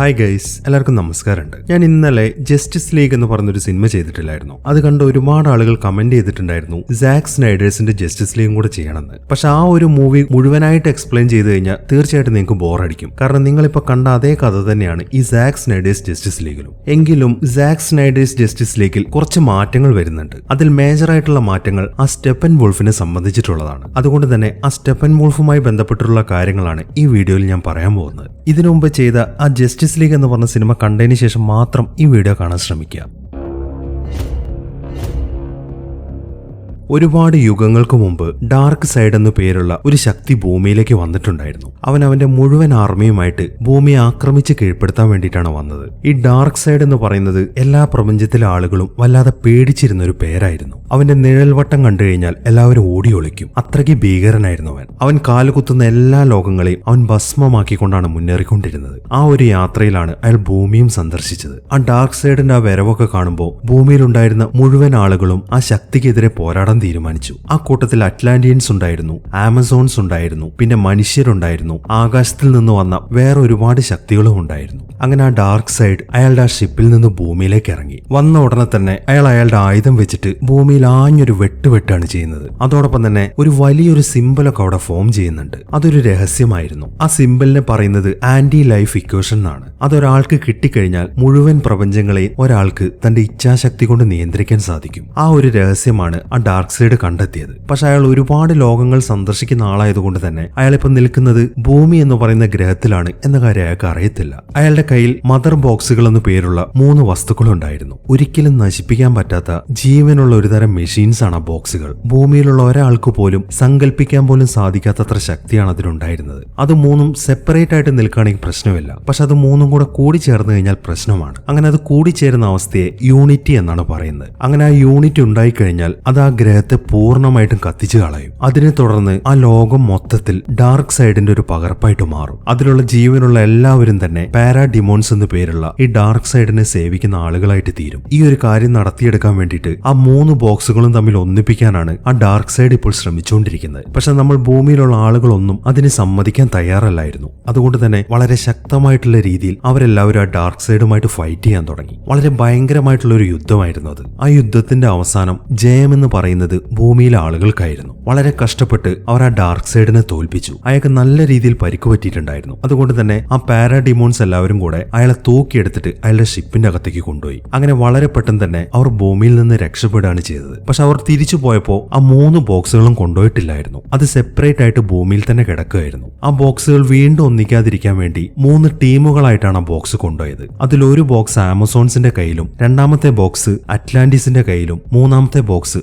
Hi guys എല്ലാവർക്കും നമസ്കാരമുണ്ട്. ഞാൻ ഇന്നലെ ജസ്റ്റിസ് ലീഗ് എന്ന് പറഞ്ഞൊരു സിനിമ ചെയ്തിട്ടില്ലായിരുന്നു. അത് കണ്ട് ഒരുപാട് ആളുകൾ കമന്റ് ചെയ്തിട്ടുണ്ടായിരുന്നു സാക്ക് സ്നൈഡേഴ്സിന്റെ ജസ്റ്റിസ് ലീഗും കൂടെ ചെയ്യണമെന്ന്. പക്ഷെ ആ ഒരു മൂവി മുഴുവനായിട്ട് എക്സ്പ്ലെയിൻ ചെയ്ത് കഴിഞ്ഞാൽ തീർച്ചയായിട്ടും നിങ്ങൾക്ക് ബോറടിക്കും. കാരണം നിങ്ങളിപ്പോൾ കണ്ട അതേ കഥ തന്നെയാണ് ഈ സാക്ക് സ്നൈഡേഴ്സ് ജസ്റ്റിസ് ലീഗിലും എങ്കിലും സാക്ക് സ്നൈഡേഴ്സ് ജസ്റ്റിസ് ലീഗിൽ കുറച്ച് മാറ്റങ്ങൾ വരുന്നുണ്ട്. അതിൽ മേജറായിട്ടുള്ള മാറ്റങ്ങൾ ആ സ്റ്റെപ്പൻ വോൾഫിനെ സംബന്ധിച്ചിട്ടുള്ളതാണ്. അതുകൊണ്ട് തന്നെ ആ സ്റ്റെപ്പൻ വോൾഫുമായി ബന്ധപ്പെട്ടിട്ടുള്ള കാര്യങ്ങളാണ് ഈ വീഡിയോയിൽ ഞാൻ പറയാൻ പോകുന്നത്. ഇതിനു മുമ്പ് ചെയ്ത ആ ജസ്റ്റിസ് ലീഗ് എന്ന് പറഞ്ഞ സിനിമ കണ്ടതിന് ശേഷം മാത്രം ഈ വീഡിയോ കാണാൻ ശ്രമിക്കുക. ഒരുപാട് യുഗങ്ങൾക്ക് മുമ്പ് ഡാർക്ക് സൈഡ് എന്നു പേരുള്ള ഒരു ശക്തി ഭൂമിയിലേക്ക് വന്നിട്ടുണ്ടായിരുന്നു. അവൻ അവന്റെ മുഴുവൻ ആർമിയുമായിട്ട് ഭൂമിയെ ആക്രമിച്ച് കീഴ്പ്പെടുത്താൻ വേണ്ടിയിട്ടാണ് വന്നത്. ഈ ഡാർക്ക് സൈഡ് എന്ന് പറയുന്നത് എല്ലാ പ്രപഞ്ചത്തിലെ ആളുകളും വല്ലാതെ പേടിച്ചിരുന്ന ഒരു പേരായിരുന്നു. അവന്റെ നിഴൽവട്ടം കണ്ടു കഴിഞ്ഞാൽ എല്ലാവരും ഓടി ഒളിക്കും. അത്രയ്ക്ക് ഭീകരനായിരുന്നു അവൻ. അവൻ കാലുകുത്തുന്ന എല്ലാ ലോകങ്ങളെയും അവൻ ഭസ്മമാക്കിക്കൊണ്ടാണ് മുന്നേറിക്കൊണ്ടിരുന്നത്. ആ ഒരു യാത്രയിലാണ് അയാൾ ഭൂമിയും സന്ദർശിച്ചത്. ആ ഡാർക്ക് സൈഡിന്റെ ആ വരവൊക്കെ കാണുമ്പോൾ ഭൂമിയിലുണ്ടായിരുന്ന മുഴുവൻ ആളുകളും ആ ശക്തിക്കെതിരെ പോരാടാൻ തീരുമാനിച്ചു. ആ കൂട്ടത്തിൽ അറ്റ്ലാന്റിയൻസ് ഉണ്ടായിരുന്നു ആമസോൺസ് ഉണ്ടായിരുന്നു പിന്നെ മനുഷ്യരുണ്ടായിരുന്നു. ആകാശത്തിൽ നിന്ന് വന്ന വേറെ ഒരുപാട് ശക്തികളും ഉണ്ടായിരുന്നു. അങ്ങനെ ആ ഡാർക്ക് സൈഡ് അയാളുടെ ആ ഷിപ്പിൽ നിന്ന് ഭൂമിയിലേക്ക് ഇറങ്ങി. വന്ന ഉടനെ തന്നെ അയാൾ അയാളുടെ ആയുധം വെച്ചിട്ട് ഭൂമിയിൽ ആഞ്ഞൊരു വെട്ടുവെട്ടാണ് ചെയ്യുന്നത്. അതോടൊപ്പം തന്നെ ഒരു വലിയൊരു സിമ്പിളൊക്കെ അവിടെ ഫോം ചെയ്യുന്നുണ്ട്. അതൊരു രഹസ്യമായിരുന്നു. ആ സിമ്പിളിനെ പറയുന്നത് ആന്റി ലൈഫ് ഇക്വേഷൻ എന്നാണ്. അതൊരാൾക്ക് കിട്ടിക്കഴിഞ്ഞാൽ മുഴുവൻ പ്രപഞ്ചങ്ങളെയും ഒരാൾക്ക് തന്റെ ഇച്ഛാശക്തി കൊണ്ട് നിയന്ത്രിക്കാൻ സാധിക്കും. ആ ഒരു രഹസ്യമാണ് ആ ഡാർക്ക് സൈഡ് കണ്ടെത്തിയത്. പക്ഷെ അയാൾ ഒരുപാട് ലോകങ്ങൾ സന്ദർശിക്കുന്ന ആളായതുകൊണ്ട് തന്നെ അയാൾ ഇപ്പൊ നിൽക്കുന്നത് ഭൂമി എന്ന് പറയുന്ന ഗ്രഹത്തിലാണ് എന്ന കാര്യം അയാൾക്ക് അറിയത്തില്ല. അയാളുടെ കയ്യിൽ മദർ ബോക്സുകൾ എന്ന് പേരുള്ള മൂന്ന് വസ്തുക്കളുണ്ടായിരുന്നു. ഒരിക്കലും നശിപ്പിക്കാൻ പറ്റാത്ത ജീവനുള്ള ഒരുതരം മെഷീൻസ് ആണ് ആ ബോക്സുകൾ ഭൂമിയിലുള്ള ഒരാൾക്ക് പോലും സങ്കല്പിക്കാൻ പോലും സാധിക്കാത്തത്ര ശക്തിയാണ് അതിലുണ്ടായിരുന്നത്. അത് മൂന്നും സെപ്പറേറ്റ് ആയിട്ട് നിൽക്കുകയാണെങ്കിൽ പ്രശ്നമില്ല. പക്ഷെ അത് മൂന്നും കൂടെ കൂടി ചേർന്ന് കഴിഞ്ഞാൽ പ്രശ്നമാണ്. അങ്ങനെ അത് കൂടിച്ചേരുന്ന അവസ്ഥയെ യൂണിറ്റി എന്നാണ് പറയുന്നത്. അങ്ങനെ ആ യൂണിറ്റ് ഉണ്ടായിക്കഴിഞ്ഞാൽ അത് ആ ഗ്രഹത്തെ പൂർണമായിട്ടും കത്തിച്ചു കളയും. അതിനെ തുടർന്ന് ആ ലോകം മൊത്തത്തിൽ ഡാർക്ക് സൈഡിന്റെ ഒരു പകർപ്പായിട്ട് മാറും. അതിലുള്ള ജീവനുള്ള എല്ലാവരും തന്നെ പാരാഡിമോൺസ് എന്ന് പേരുള്ള ഈ ഡാർക്ക് സൈഡിനെ സേവിക്കുന്ന ആളുകളായിട്ട് തീരും. ഈ ഒരു കാര്യം നടത്തിയെടുക്കാൻ വേണ്ടിയിട്ട് ആ മൂന്ന് ബോക്സുകളും തമ്മിൽ ഒന്നിപ്പിക്കാനാണ് ആ ഡാർക്ക് സൈഡ് ഇപ്പോൾ ശ്രമിച്ചുകൊണ്ടിരിക്കുന്നത്. പക്ഷെ നമ്മൾ ഭൂമിയിലുള്ള ആളുകളൊന്നും അതിന് സമ്മതിക്കാൻ തയ്യാറല്ലായിരുന്നു. അതുകൊണ്ട് തന്നെ വളരെ ശക്തമായിട്ടുള്ള രീതിയിൽ അവരെല്ലാവരും ആ ഡാർക്ക് സൈഡുമായിട്ട് ഫൈറ്റ് ചെയ്യാൻ തുടങ്ങി. വളരെ ഭയങ്കരമായിട്ടുള്ള ഒരു യുദ്ധമായിരുന്നു അത്. ആ യുദ്ധത്തിന്റെ അവസാനം ജയമെന്ന് പറയുന്നത് ഭൂമിയിലെ ആളുകൾക്കായിരുന്നു. വളരെ കഷ്ടപ്പെട്ട് അവർ ആ ഡാർക്ക് സൈഡിനെ തോൽപ്പിച്ചു. അയാൾക്ക് നല്ല രീതിയിൽ പരിക്ക് പറ്റിയിട്ടുണ്ടായിരുന്നു അതുകൊണ്ട് തന്നെ ആ പാരാഡിമോൺസ് എല്ലാവരും കൂടെ അയാളെ തൂക്കിയെടുത്തിട്ട് അയാളുടെ ഷിപ്പിന്റെ അകത്തേക്ക് കൊണ്ടുപോയി. അങ്ങനെ വളരെ പെട്ടെന്ന് തന്നെ അവർ ഭൂമിയിൽ നിന്ന് രക്ഷപ്പെടുകയാണ് ചെയ്തത്. പക്ഷെ അവർ തിരിച്ചു പോയപ്പോൾ ആ മൂന്ന് ബോക്സുകളും കൊണ്ടുപോയിട്ടില്ലായിരുന്നു. അത് സെപ്പറേറ്റ് ആയിട്ട് ഭൂമിയിൽ തന്നെ കിടക്കുകയായിരുന്നു. ആ ബോക്സുകൾ വീണ്ടും ഒന്നിക്കാതിരിക്കാൻ വേണ്ടി മൂന്ന് ടീമുകളായിട്ടാണ് ആ ബോക്സ് കൊണ്ടുപോയത്. അതിൽ ഒരു ബോക്സ് ആമസോൺസിന്റെ കയ്യിലും രണ്ടാമത്തെ ബോക്സ് അറ്റ്ലാന്റിസിന്റെ കയ്യിലും മൂന്നാമത്തെ ബോക്സ്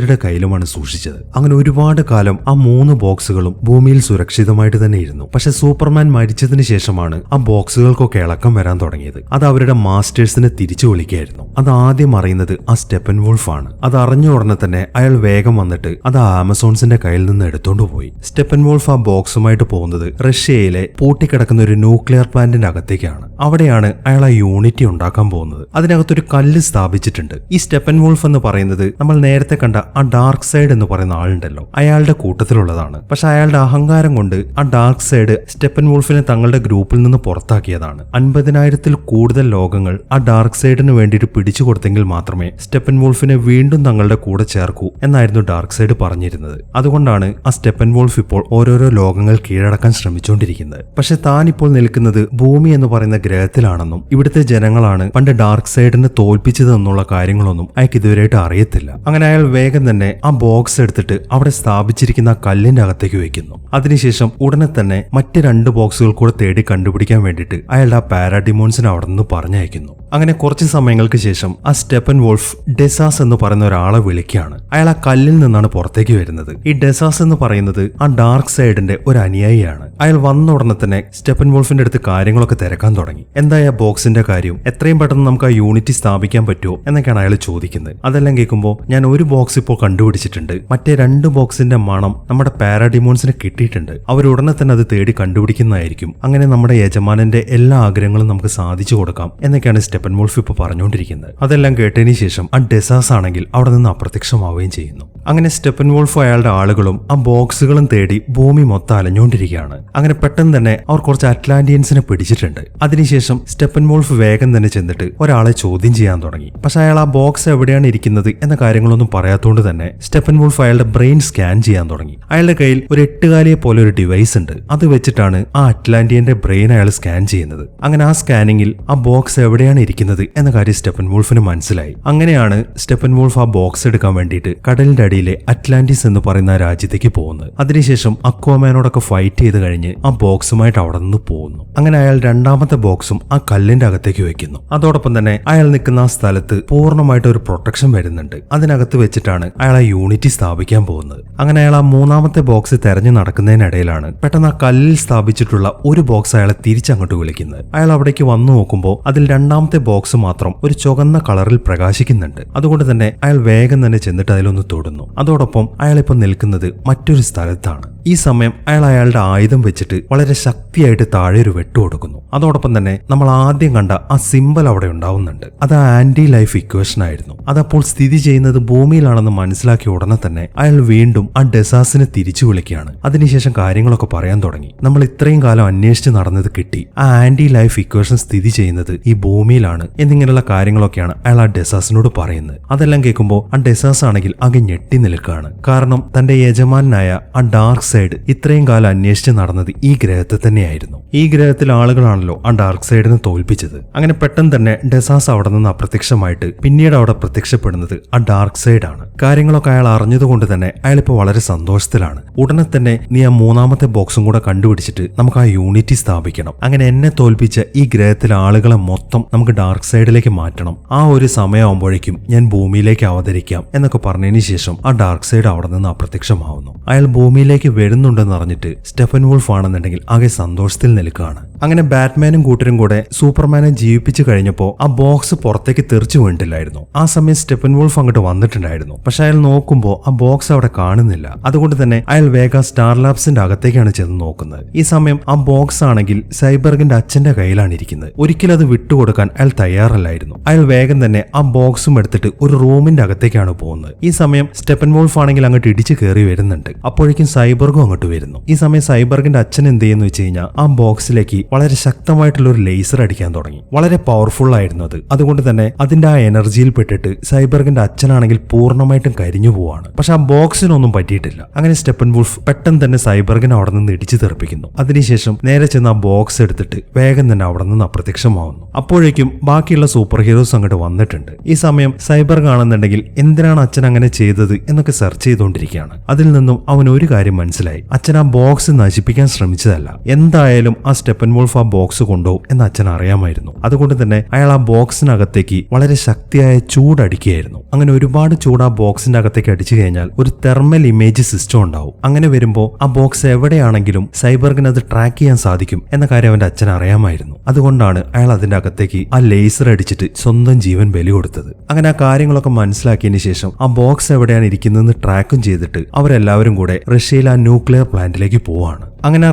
മനുഷ്യരുടെ കയ്യിലുമാണ് സൂക്ഷിച്ചത്. അങ്ങനെ ഒരുപാട് കാലം ആ മൂന്ന് ബോക്സുകളും ഭൂമിയിൽ സുരക്ഷിതമായിട്ട് തന്നെ ഇരുന്നു പക്ഷെ സൂപ്പർമാൻ മരിച്ചതിന് ശേഷമാണ് ആ ബോക്സുകൾക്കൊക്കെ ഇളക്കം വരാൻ തുടങ്ങിയത്. അത് അവരുടെ മാസ്റ്റേഴ്സിനെ തിരിച്ചു വിളിക്കുകയായിരുന്നു. അത് ആദ്യം അറിയുന്നത് ആ സ്റ്റെപ്പൻ വോൾഫ് ആണ്. അത് അറിഞ്ഞ ഉടനെ തന്നെ അയാൾ വേഗം വന്നിട്ട് അത് ആമസോൺസിന്റെ കയ്യിൽ നിന്ന് എടുത്തോണ്ട് പോയി. സ്റ്റെപ്പൻ വോൾഫ് ആ ബോക്സുമായിട്ട് പോകുന്നത് റഷ്യയിലെ പൂട്ടിക്കിടക്കുന്ന ഒരു ന്യൂക്ലിയർ പ്ലാന്റിന്റെ അകത്തേക്കാണ് അവിടെയാണ് അയാൾ ആ യൂണിറ്റി ഉണ്ടാക്കാൻ പോകുന്നത്. അതിനകത്തൊരു കല്ല് സ്ഥാപിച്ചിട്ടുണ്ട്. ഈ സ്റ്റെപ്പൻ വോൾഫ് എന്ന് പറയുന്നത് നമ്മൾ നേരത്തെ കണ്ട ആ ഡാർക്ക് സൈഡ് എന്ന് പറയുന്ന ആളുണ്ടല്ലോ. അയാളുടെ കൂട്ടത്തിലുള്ളതാണ്. പക്ഷെ അയാളുടെ അഹങ്കാരം കൊണ്ട് ആ ഡാർക്ക് സൈഡ് സ്റ്റെപ്പൻ വോൾഫിനെ തങ്ങളുടെ ഗ്രൂപ്പിൽ നിന്ന് പുറത്താക്കിയതാണ്. അൻപതിനായിരത്തിൽ കൂടുതൽ ലോകങ്ങൾ ആ ഡാർക്ക് സൈഡിന് വേണ്ടിയിട്ട് പിടിച്ചു കൊടുത്തെങ്കിൽ മാത്രമേ സ്റ്റെപ്പൻ വോൾഫിനെ വീണ്ടും തങ്ങളുടെ കൂടെ ചേർക്കൂ എന്നായിരുന്നു ഡാർക്ക് സൈഡ് പറഞ്ഞിരുന്നത്. അതുകൊണ്ടാണ് ആ സ്റ്റെപ്പൻ വോൾഫ് ഇപ്പോൾ ഓരോരോ ലോകങ്ങൾ കീഴടക്കാൻ ശ്രമിച്ചുകൊണ്ടിരിക്കുന്നത്. പക്ഷെ താൻ ഇപ്പോൾ നിൽക്കുന്നത് ഭൂമി എന്ന് പറയുന്ന ഗ്രഹത്തിലാണെന്നും ഇവിടുത്തെ ജനങ്ങളാണ് പണ്ട് ഡാർക്ക് സൈഡിനെ തോൽപ്പിച്ചതെന്നുള്ള കാര്യങ്ങളൊന്നും അയാൾക്ക് ഇതുവരെയായിട്ട് അറിയത്തില്ല. അങ്ങനെ അയാൾ വേഗം തന്നെ ആ ബോക്സ് എടുത്തിട്ട് അവിടെ സ്ഥാപിച്ചിരിക്കുന്ന കല്ലിന്റെ അകത്തേക്ക് വെക്കുന്നു. അതിനുശേഷം ഉടനെ തന്നെ മറ്റ് രണ്ട് ബോക്സുകൾ കൂടെ തേടി കണ്ടുപിടിക്കാൻ വേണ്ടിയിട്ട് അയാളുടെ ആ പാരാഡിമോൺസിനെ അവിടെ നിന്ന് പറഞ്ഞയക്കുന്നു. അങ്ങനെ കുറച്ച് സമയങ്ങൾക്ക് ശേഷം ആ സ്റ്റെപ്പൻ വോൾഫ് ഡെസാസ് എന്ന് പറയുന്ന ഒരാളെ വിളിക്കുകയാണ്. അയാൾ ആ കല്ലിൽ നിന്നാണ് പുറത്തേക്ക് വരുന്നത്. ഈ ഡെസാസ് എന്ന് പറയുന്നത് ആ ഡാർക്ക് സൈഡിന്റെ ഒരു അനുയായിയാണ്. അയാൾ വന്ന ഉടനെ തന്നെ സ്റ്റെപ്പൻ വോൾഫിന്റെ അടുത്ത് കാര്യങ്ങളൊക്കെ തിരക്കാൻ തുടങ്ങി. എന്തായ ബോക്സിന്റെ കാര്യം? എത്രയും പെട്ടെന്ന് നമുക്ക് ആ യൂണിറ്റി സ്ഥാപിക്കാൻ പറ്റുമോ എന്നൊക്കെയാണ് അയാൾ ചോദിക്കുന്നത്. അതെല്ലാം കേൾക്കുമ്പോൾ ഞാൻ ഒരു ബോക്സ് ഇപ്പോൾ കണ്ടുപിടിച്ചിട്ടുണ്ട്. മറ്റേ രണ്ട് ബോക്സിന്റെ മണം നമ്മുടെ പാരാഡിമോൺസിന് കിട്ടിയിട്ടുണ്ട്. അവർ ഉടനെ തന്നെ അത് തേടി കണ്ടുപിടിക്കുന്നതായിരിക്കും. അങ്ങനെ നമ്മുടെ യജമാനന്റെ എല്ലാ ആഗ്രഹങ്ങളും നമുക്ക് സാധിച്ചു കൊടുക്കാം എന്നൊക്കെയാണ് സ്റ്റെപ്പൻ വോൾഫ് ഇപ്പോൾ പറഞ്ഞുകൊണ്ടിരിക്കുന്നത്. അതെല്ലാം കേട്ടതിന് ശേഷം ആ ഡെസാസ് ആണെങ്കിൽ അവിടെ നിന്ന് അപ്രത്യക്ഷമാവുകയും ചെയ്യുന്നു. അങ്ങനെ സ്റ്റെപ്പൻ വോൾഫ് അയാളുടെ ആളുകളും ആ ബോക്സുകളും തേടി ഭൂമി മൊത്തം അലഞ്ഞുകൊണ്ടിരിക്കുകയാണ്. അങ്ങനെ പെട്ടെന്ന് തന്നെ അവർ കുറച്ച് അറ്റ്ലാന്റിയൻസിനെ പിടിച്ചിട്ടുണ്ട്. അതിനുശേഷം സ്റ്റെപ്പൻ വോൾഫ് വേഗം തന്നെ ചെന്നിട്ട് ഒരാളെ ചോദ്യം ചെയ്യാൻ തുടങ്ങി. പക്ഷെ അയാൾ ആ ബോക്സ് എവിടെയാണ് ഇരിക്കുന്നത് എന്ന കാര്യങ്ങളൊന്നും പറയാത്തതുകൊണ്ട് തന്നെ സ്റ്റെപ്പൻ വോൾഫ് അയാളുടെ ബ്രെയിൻ സ്കാൻ ചെയ്യാൻ തുടങ്ങി. അയാളുടെ കയ്യിൽ ഒരു എട്ടുകാലിയെ പോലെ ഒരു ഡിവൈസ് ഉണ്ട്. അത് വെച്ചിട്ടാണ് ആ അറ്റ്ലാന്റിയന്റെ ബ്രെയിൻ അയാൾ സ്കാൻ ചെയ്യുന്നത്. അങ്ങനെ ആ സ്കാനിങ്ങിൽ ആ ബോക്സ് എവിടെയാണ് ഇരിക്കുന്നത് എന്ന കാര്യം സ്റ്റെപ്പൻ വോൾഫിന് മനസ്സിലായി. അങ്ങനെയാണ് സ്റ്റെപ്പൻ വോൾഫ് ആ ബോക്സ് എടുക്കാൻ വേണ്ടിയിട്ട് കടലിന്റെ അടിയിലെ അറ്റ്ലാന്റിസ് എന്ന് പറയുന്ന രാജ്യത്തേക്ക് പോകുന്നത്. അതിനുശേഷം അക്വാമാനോടൊക്കെ ഫൈറ്റ് ചെയ്ത് കഴിഞ്ഞ് ആ ബോക്സുമായിട്ട് അവിടെ നിന്ന് പോകുന്നു അങ്ങനെ അയാൾ രണ്ടാമത്തെ ബോക്സും ആ കല്ലിന്റെ അകത്തേക്ക് വെക്കുന്നു. അതോടൊപ്പം തന്നെ അയാൾ നിൽക്കുന്ന ആ സ്ഥലത്ത് പൂർണമായിട്ട് ഒരു പ്രൊട്ടക്ഷൻ വരുന്നുണ്ട്. അതിനകത്ത് വെച്ചിട്ടാണ് അയാൾ ആ യൂണിറ്റി സ്ഥാപിക്കാൻ പോകുന്നത്. അങ്ങനെ അയാൾ ആ മൂന്നാമത്തെ ബോക്സ് തെരഞ്ഞു നടക്കുന്നതിനിടയിലാണ് പെട്ടെന്ന് ആ കല്ലിൽ സ്ഥാപിച്ചിട്ടുള്ള ഒരു ബോക്സ് അയാളെ തിരിച്ചങ്ങോട്ട് വിളിക്കുന്നത്. അയാൾ അവിടേക്ക് വന്നു നോക്കുമ്പോൾ അതിൽ രണ്ടാമത്തെ ബോക്സ് മാത്രം ഒരു ചുവന്ന കളറിൽ പ്രകാശിക്കുന്നുണ്ട്. അതുകൊണ്ട് തന്നെ അയാൾ വേഗം തന്നെ ചെന്നിട്ട് അതിലൊന്ന് തൊടുന്നു. അതോടൊപ്പം അയാളിപ്പോൾ നിൽക്കുന്നത് മറ്റൊരു സ്ഥലത്താണ്. ഈ സമയം അയാൾ അയാളുടെ ആയുധം വെച്ചിട്ട് വളരെ ശക്തിയായിട്ട് താഴെ ഒരു വെട്ടു കൊടുക്കുന്നു. അതോടൊപ്പം തന്നെ നമ്മൾ ആദ്യം കണ്ട ആ സിമ്പൽ അവിടെ ഉണ്ടാവുന്നുണ്ട്. അത് ആന്റി ലൈഫ് ഇക്വേഷൻ ആയിരുന്നു. അതപ്പോൾ സ്ഥിതി ചെയ്യുന്നത് ഭൂമിയിലാണെന്ന് മനസ്സിലാക്കിയ ഉടനെ തന്നെ അയാൾ വീണ്ടും ആ ഡെസാസിനെ തിരിച്ചു വിളിക്കുകയാണ്. അതിനുശേഷം കാര്യങ്ങളൊക്കെ പറയാൻ തുടങ്ങി. നമ്മൾ ഇത്രയും കാലം അന്വേഷിച്ച് നടന്നത് കിട്ടി. ആ ആന്റി ലൈഫ് ഇക്വേഷൻ സ്ഥിതി ചെയ്യുന്നത് ഈ ഭൂമിയിലാണ് എന്നിങ്ങനെയുള്ള കാര്യങ്ങളൊക്കെയാണ് അയാൾ ആ ഡെസാസിനോട് പറയുന്നത്. അതെല്ലാം കേൾക്കുമ്പോൾ ആ ഡെസാസ് ആണെങ്കിൽ ആകെ ഞെട്ടി നിൽക്കുകയാണ്. കാരണം തന്റെ യജമാനായ ആ ഡാർക്ക് സൈഡ് ഇത്രയും കാലം അന്വേഷിച്ച് നടന്നത് ഈ ഗ്രഹത്തെ തന്നെയായിരുന്നു. ഈ ഗ്രഹത്തിൽ ആളുകളാണല്ലോ ആ ഡാർക്ക് സൈഡിനെ തോൽപ്പിച്ചത്. അങ്ങനെ പെട്ടെന്ന് തന്നെ ഡെസാസ് അവിടെ നിന്ന് അപ്രത്യക്ഷമായിട്ട് പിന്നീട് അവിടെ പ്രത്യക്ഷപ്പെടുന്നത് ആ ഡാർക്ക് സൈഡ് ആണ്. കാര്യങ്ങളൊക്കെ അയാൾ അറിഞ്ഞതുകൊണ്ട് തന്നെ അയാൾ ഇപ്പോൾ വളരെ സന്തോഷത്തിലാണ്. ഉടനെ തന്നെ നീ ആ മൂന്നാമത്തെ ബോക്സും കൂടെ കണ്ടുപിടിച്ചിട്ട് നമുക്ക് ആ യൂണിറ്റി സ്ഥാപിക്കണം. അങ്ങനെ എന്നെ തോൽപ്പിച്ച ഈ ഗ്രഹത്തിലെ ആളുകളെ മൊത്തം നമുക്ക് ഡാർക്ക് സൈഡിലേക്ക് മാറ്റണം. ആ ഒരു സമയമാകുമ്പോഴേക്കും ഞാൻ ഭൂമിയിലേക്ക് അവതരിക്കാം എന്നൊക്കെ പറഞ്ഞതിന് ശേഷം ആ ഡാർക്ക് സൈഡ് അവിടെ നിന്ന് അപ്രത്യക്ഷമാവുന്നു. അയാൾ ഭൂമിയിലേക്ക് വരുന്നുണ്ടെന്ന് അറിഞ്ഞിട്ട് സ്റ്റെഫൻ വോൾഫ് ആണെന്നുണ്ടെങ്കിൽ ആകെ സന്തോഷത്തിൽ നിൽക്കുകയാണ്. അങ്ങനെ ബാറ്റ്മാനും കൂട്ടരും കൂടെ സൂപ്പർമാനെ ജീവിപ്പിച്ചു കഴിഞ്ഞപ്പോൾ ആ ബോക്സ് പുറത്തേക്ക് തെറിച്ചു വീണിട്ടില്ലായിരുന്നു. ആ സമയം സ്റ്റെപ്പൻ വോൾഫ് അങ്ങോട്ട് വന്നിട്ടുണ്ടായിരുന്നു. പക്ഷെ അയാൾ നോക്കുമ്പോൾ ആ ബോക്സ് അവിടെ കാണുന്നില്ല. അതുകൊണ്ട് തന്നെ അയാൾ വേഗം സ്റ്റാർ ലാബ്സിന്റെ അകത്തേക്കാണ് ചെന്ന് നോക്കുന്നത്. ഈ സമയം ആ ബോക്സ് ആണെങ്കിൽ സൈബർഗിന്റെ അച്ഛന്റെ കയ്യിലാണ് ഇരിക്കുന്നത്. ഒരിക്കലും അത് വിട്ടുകൊടുക്കാൻ അയാൾ തയ്യാറല്ലായിരുന്നു. അയാൾ വേഗം തന്നെ ആ ബോക്സും എടുത്തിട്ട് ഒരു റൂമിന്റെ അകത്തേക്കാണ് പോകുന്നത്. ഈ സമയം സ്റ്റെപ്പൻ വോൾഫ് ആണെങ്കിൽ അങ്ങോട്ട് ഇടിച്ചു കയറി വരുന്നുണ്ട്. അപ്പോഴേക്കും സൈബർഗും അങ്ങോട്ട് വരുന്നു. ഈ സമയം സൈബർഗിന്റെ അച്ഛൻ എന്ത് ചെയ്യുന്നു വെച്ച് കഴിഞ്ഞാൽ ആ ബോക്സിലേക്ക് വളരെ ശക്തമായിട്ടുള്ള ഒരു ലേസർ അടിക്കാൻ തുടങ്ങി. വളരെ പവർഫുൾ ആയിരുന്നു അത്. അതുകൊണ്ട് തന്നെ അതിന്റെ ആ എനർജിയിൽ പെട്ടിട്ട് സൈബർഗിന്റെ അച്ഛനാണെങ്കിൽ പൂർണമായിട്ടും കരിഞ്ഞു പോവാണ്. പക്ഷെ ആ ബോക്സിനൊന്നും പറ്റിയിട്ടില്ല. അങ്ങനെ സ്റ്റെപ്പൻ വുൾഫ് പെട്ടെന്ന് തന്നെ സൈബർഗിനെ അവിടെ നിന്ന് ഇടിച്ചു തെറിപ്പിക്കുന്നു. അതിനുശേഷം നേരെ ചെന്ന് ആ ബോക്സ് എടുത്തിട്ട് വേഗം തന്നെ അവിടെ നിന്ന് അപ്രത്യക്ഷമാവുന്നു. അപ്പോഴേക്കും ബാക്കിയുള്ള സൂപ്പർ ഹീറോസ് അങ്ങോട്ട് വന്നിട്ടുണ്ട്. ഈ സമയം സൈബർ കാണുന്നുണ്ടെങ്കിൽ എന്തിനാണ് അച്ഛൻ അങ്ങനെ ചെയ്തത് എന്നൊക്കെ സെർച്ച് ചെയ്തുകൊണ്ടിരിക്കുകയാണ്. അതിൽ നിന്നും അവൻ ഒരു കാര്യം മനസ്സിലായി. അച്ഛൻ ആ ബോക്സ് നശിപ്പിക്കാൻ ശ്രമിച്ചതല്ല. എന്തായാലും ആ സ്റ്റെപ്പൻ വോൾഫ് ആ ബോക്സ് കൊണ്ടുപോകും എന്ന് അച്ഛൻ അറിയാമായിരുന്നു. അതുകൊണ്ട് തന്നെ അയാൾ ആ ബോക്സിനകത്തേക്ക് വളരെ ശക്തിയായ ചൂടടിക്കുകയായിരുന്നു അങ്ങനെ ഒരുപാട് ചൂട് ആ ബോക്സിന്റെ അകത്തേക്ക് അടിച്ചു കഴിഞ്ഞാൽ ഒരു തെർമൽ ഇമേജ് സിസ്റ്റം ഉണ്ടാവും. അങ്ങനെ വരുമ്പോൾ ആ ബോക്സ് എവിടെയാണെങ്കിലും സൈബർഗിന് അത് ട്രാക്ക് ചെയ്യാൻ സാധിക്കും എന്ന കാര്യം അവന്റെ അച്ഛൻ അറിയാമായിരുന്നു. അതുകൊണ്ടാണ് അയാൾ അതിന്റെ അകത്തേക്ക് ആ ലേസർ അടിച്ചിട്ട് സ്വന്തം ജീവൻ ബലി കൊടുത്തത്. അങ്ങനെ ആ കാര്യങ്ങളൊക്കെ മനസ്സിലാക്കിയതിന് ശേഷം ആ ബോക്സ് എവിടെയാണ് ഇരിക്കുന്നതെന്ന് ട്രാക്കും ചെയ്തിട്ട് അവരെല്ലാവരും കൂടെ റഷ്യയിൽ ആ ന്യൂക്ലിയർ പ്ലാന്റിലേക്ക് പോവാണ്. അങ്ങനെ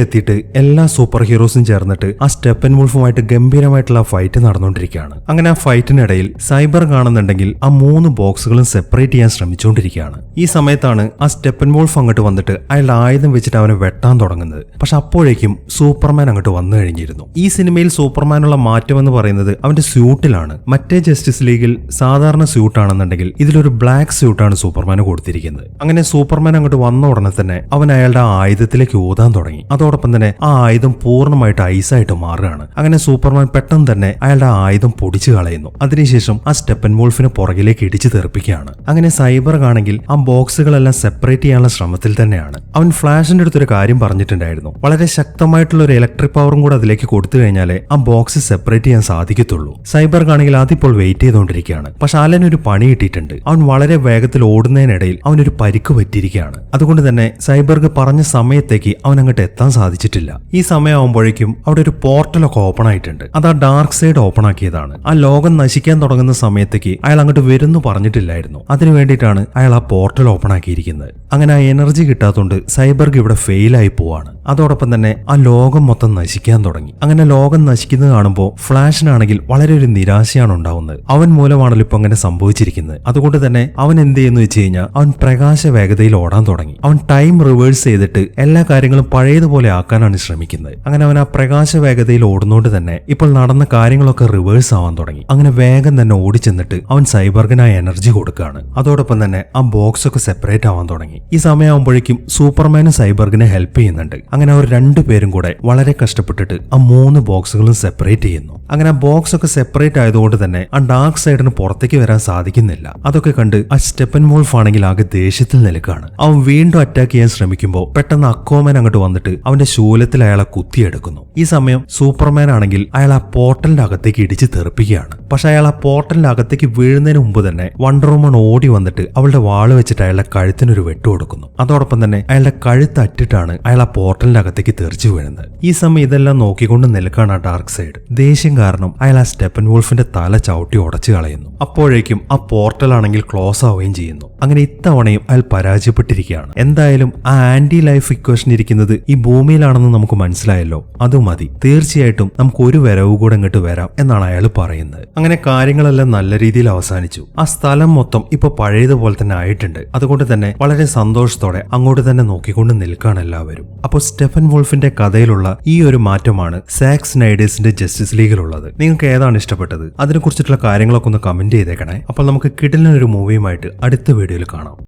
എത്തിയിട്ട് എല്ലാ സൂപ്പർ ഹീറോസും ചേർന്നിട്ട് ആ സ്റ്റെപ്പൻ വുൾഫുമായിട്ട് ഗംഭീരമായിട്ടുള്ള ഫൈറ്റ് നടന്നുകൊണ്ടിരിക്കുകയാണ്. അങ്ങനെ ആ ഫൈറ്റിനിടയിൽ സൈബർ കാണുന്നുണ്ടെങ്കിൽ ആ മൂന്ന് ബോക്സുകളും സെപ്പറേറ്റ് ചെയ്യാൻ ശ്രമിച്ചുകൊണ്ടിരിക്കുകയാണ്. ഈ സമയത്താണ് ആ സ്റ്റെപ്പൻ വുൾഫ് അങ്ങോട്ട് വന്നിട്ട് അയാളുടെ ആയുധം വെച്ചിട്ട് അവനെ വെട്ടാൻ തുടങ്ങുന്നത്. പക്ഷെ അപ്പോഴേക്കും സൂപ്പർമാൻ അങ്ങോട്ട് വന്നു കഴിഞ്ഞിരുന്നു. ഈ സിനിമയിൽ സൂപ്പർമാനുള്ള മാറ്റം എന്ന് പറയുന്നത് അവന്റെ സ്യൂട്ടിലാണ്. മറ്റേ ജസ്റ്റിസ് ലീഗിൽ സാധാരണ സ്യൂട്ടാണെന്നുണ്ടെങ്കിൽ ഇതിലൊരു ബ്ലാക്ക് സ്യൂട്ടാണ് സൂപ്പർമാന് കൊടുത്തിരിക്കുന്നത്. അങ്ങനെ സൂപ്പർമാൻ അങ്ങോട്ട് വന്ന ഉടനെ തന്നെ അവൻ അയാളുടെ ആയുധത്തിലേക്ക് ഊതാൻ തുടങ്ങി. അതോടൊപ്പം തന്നെ ആ ആയുധം പൂർണമായിട്ട് ഐസായിട്ട് മാറുകയാണ്. അങ്ങനെ സൂപ്പർമാൻ പെട്ടെന്ന് തന്നെ അയാളുടെ ആയുധം പൊടിച്ചു കളയുന്നു. അതിനുശേഷം ആ സ്റ്റെപ്പൻ വോൾഫിനെ പുറകിലേക്ക് ഇടിച്ചു തെറിപ്പിക്കുകയാണ്. അങ്ങനെ സൈബർ ആണെങ്കിൽ ആ ബോക്സുകളെല്ലാം സെപ്പറേറ്റ് ചെയ്യാനുള്ള ശ്രമത്തിൽ തന്നെയാണ്. അവൻ ഫ്ലാഷിന്റെ അടുത്തൊരു കാര്യം പറഞ്ഞിട്ടുണ്ടായിരുന്നു. വളരെ ശക്തമായിട്ടുള്ള ഒരു ഇലക്ട്രിക് പവറും കൂടെ അതിലേക്ക് കൊടുത്തു കഴിഞ്ഞാലേ ആ ബോക്സ് സെപ്പറേറ്റ് ചെയ്യാൻ സാധിക്കത്തുള്ളൂ. സൈബർ ആണെങ്കിൽ അതിപ്പോൾ വെയിറ്റ് ചെയ്തുകൊണ്ടിരിക്കുകയാണ്. പക്ഷെ അലൻ ഒരു പണി കിട്ടിയിട്ടുണ്ട്. അവൻ വളരെ വേഗത്തിൽ ഓടുന്നതിനിടയിൽ അവനൊരു പരിക്ക് പറ്റിയിരിക്കുകയാണ്. അതുകൊണ്ട് തന്നെ സൈബർഗ് പറഞ്ഞ സമയത്തേക്ക് അവൻ അങ്ങോട്ട് എത്താൻ സാധിച്ചിട്ടില്ല. ഈ സമയമാകുമ്പോഴേക്കും അവിടെ ഒരു പോർട്ടലൊക്കെ ഓപ്പൺ ആയിട്ടുണ്ട്. അത് ആ ഡാർക്ക് സൈഡ് ഓപ്പൺ ആക്കിയതാണ്. ആ ലോകം നശിക്കാൻ തുടങ്ങുന്ന സമയത്തേക്ക് അയാൾ അങ്ങോട്ട് വരുന്നു പറഞ്ഞിട്ടില്ലായിരുന്നു. അതിനു വേണ്ടിയിട്ടാണ് അയാൾ ആ പോർട്ടൽ ഓപ്പൺ ആക്കിയിരിക്കുന്നത്. അങ്ങനെ ആ എനർജി കിട്ടാത്തതുകൊണ്ട് സൈബർഗ് ഇവിടെ ഫെയിൽ ആയി പോവാണ്. അതോടൊപ്പം തന്നെ ആ ലോകം മൊത്തം നശിക്കാൻ തുടങ്ങി. അങ്ങനെ ലോകം നശിക്കുന്നത് കാണുമ്പോൾ ഫ്ലാഷിനാണെങ്കിൽ വളരെ ഒരു നിരാശയാണ് ഉണ്ടാവുന്നത്. അവൻ മൂലമാണല്ലോ ഇപ്പൊ അങ്ങനെ സംഭവിച്ചിരിക്കുന്നത്. അതുകൊണ്ട് തന്നെ അവൻ എന്ത് ചെയ്യുന്നു വെച്ച് കഴിഞ്ഞാൽ അവൻ പ്രകാശ വേഗതയിൽ ഓടാൻ തുടങ്ങി. അവൻ ടൈം റിവേഴ്സ് ചെയ്തിട്ട് എല്ലാ കാര്യങ്ങളും പഴയതുപോലെ ആക്കാനാണ് ശ്രമിക്കുന്നത്. അങ്ങനെ അവൻ ആ പ്രകാശ വേഗതയിൽ ഓടുന്നോണ്ട് തന്നെ ഇപ്പോൾ നടന്ന കാര്യങ്ങളൊക്കെ റിവേഴ്സ് ആവാൻ തുടങ്ങി. അങ്ങനെ വേഗം തന്നെ ഓടിച്ചെന്നിട്ട് അവൻ സൈബർഗനായ എനർജി കൊടുക്കുകയാണ്. അതോടൊപ്പം തന്നെ ആ ബോക്സ് ഒക്കെ സെപ്പറേറ്റ് ആവാൻ തുടങ്ങി. ഈ സമയമാകുമ്പോഴേക്കും സൂപ്പർമാനും സൈബർഗിനെ ഹെൽപ്പ് ചെയ്യുന്നുണ്ട്. അങ്ങനെ അവർ രണ്ടുപേരും കൂടെ വളരെ കഷ്ടപ്പെട്ടിട്ട് ആ മൂന്ന് ബോക്സുകളും സെപ്പറേറ്റ് ചെയ്യുന്നു. അങ്ങനെ ആ ബോക്സ് ഒക്കെ സെപ്പറേറ്റ് ആയതുകൊണ്ട് തന്നെ ആ ഡാർക്ക് സൈഡിന് പുറത്തേക്ക് വരാൻ സാധിക്കുന്നില്ല. അതൊക്കെ കണ്ട് ആ സ്റ്റെപ്പൻ വോൾഫ് ആണെങ്കിൽ ആകെ ദേഷ്യത്തിൽ നിൽക്കുകയാണ്. അവൻ വീണ്ടും അറ്റാക്ക് ചെയ്യാൻ ശ്രമിക്കുമ്പോൾ പെട്ടെന്ന് അക്കോമൻ അങ്ങോട്ട് വന്നിട്ട് അവന്റെ ശൂലത്തിൽ അയാളെ കുത്തിയെടുക്കുന്നു. ഈ സമയം സൂപ്പർമാൻ ആണെങ്കിൽ അയാൾ ആ പോർട്ടലിന്റെ അകത്തേക്ക് ഇടിച്ച് തെറിപ്പിക്കുകയാണ്. പക്ഷെ അയാൾ ആ പോർട്ടലിന്റെ അകത്തേക്ക് വീഴുന്നതിന് മുമ്പ് തന്നെ വണ്ടർ വുമൺ ഓടി വന്നിട്ട് അവളുടെ വാൾ വെച്ചിട്ട് അയാളുടെ കഴുത്തിനൊരു വെട്ട് കൊടുക്കുന്നു. അതോടൊപ്പം തന്നെ അയാളുടെ കഴുത്ത് അറ്റിട്ടാണ് അയാൾ ആ പോർട്ടലിന്റെ അകത്തേക്ക് തെറിച്ചു വീഴുന്നത്. ഈ സമയം ഇതെല്ലാം നോക്കിക്കൊണ്ട് നിൽക്കാണ് ആ ഡാർക്ക് സൈഡ്. ദേഷ്യം കാരണം അയാൾ ആ സ്റ്റെപ്പൻ വോൾഫിന്റെ തല ചവിട്ടി ഉടച്ചു കളയുന്നു. അപ്പോഴേക്കും ആ പോർട്ടൽ ആണെങ്കിൽ ക്ലോസ് ആവുകയും ചെയ്യുന്നു. അങ്ങനെ ഇത്തവണയും അയാൾ പരാജയപ്പെട്ടിരിക്കുകയാണ്. എന്തായാലും ആ ആന്റി ലൈഫ് ഇക്വേഷൻ ഇരിക്കുന്നത് ഈ ഭൂമിയിലാണെന്ന് നമുക്ക് മനസ്സിലായല്ലോ. അത് മതി. തീർച്ചയായിട്ടും നമുക്ക് ഒരു വരവ് കൂടെ ഇങ്ങോട്ട് വരാം എന്നാണ് അയാൾ പറയുന്നത്. അങ്ങനെ കാര്യങ്ങളെല്ലാം നല്ല രീതിയിൽ അവസാനിച്ചു. ആ സ്ഥലം മൊത്തം ഇപ്പൊ പഴയതുപോലെ തന്നെ ആയിട്ടുണ്ട്. അതുകൊണ്ട് തന്നെ വളരെ സന്തോഷത്തോടെ അങ്ങോട്ട് തന്നെ നോക്കിക്കൊണ്ട് നിൽക്കുകയാണ് എല്ലാവരും. അപ്പോൾ സ്റ്റെഫൻ വോൾഫിന്റെ കഥയിലുള്ള ഈ ഒരു മാറ്റമാണ് സാക്സ് നൈഡേഴ്സിന്റെ ജസ്റ്റിസ് ലീഗിലുള്ളത്. നിങ്ങൾക്ക് ഏതാണ് ഇഷ്ടപ്പെട്ടത്? അതിനെക്കുറിച്ചിട്ടുള്ള കാര്യങ്ങളൊക്കെ ഒന്ന് കമന്റ് ചെയ്തേക്കണേ. അപ്പോൾ നമുക്ക് കിടലിനൊരു മൂവിയുമായിട്ട് അടുത്ത വീഡിയോയിൽ കാണാം.